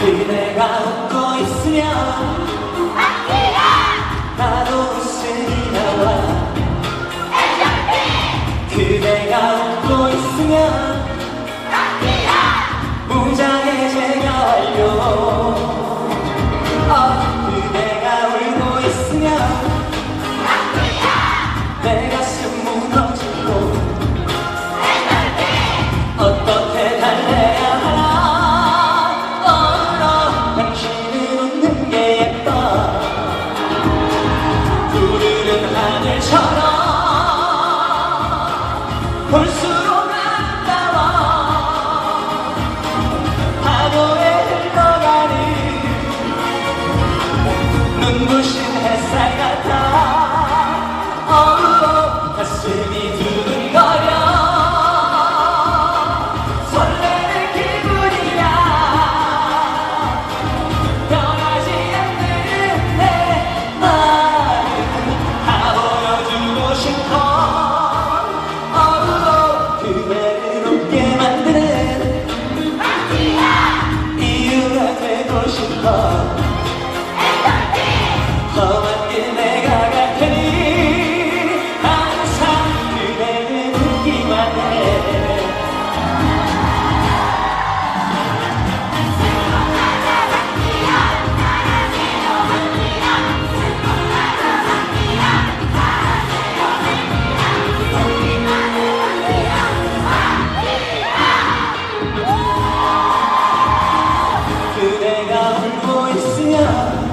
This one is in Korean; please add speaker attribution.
Speaker 1: 그대가 웃고 있으면 하늘처럼 볼수록 아까워 파도에 흘러가는 눈부신 햇살 같아. heart viciar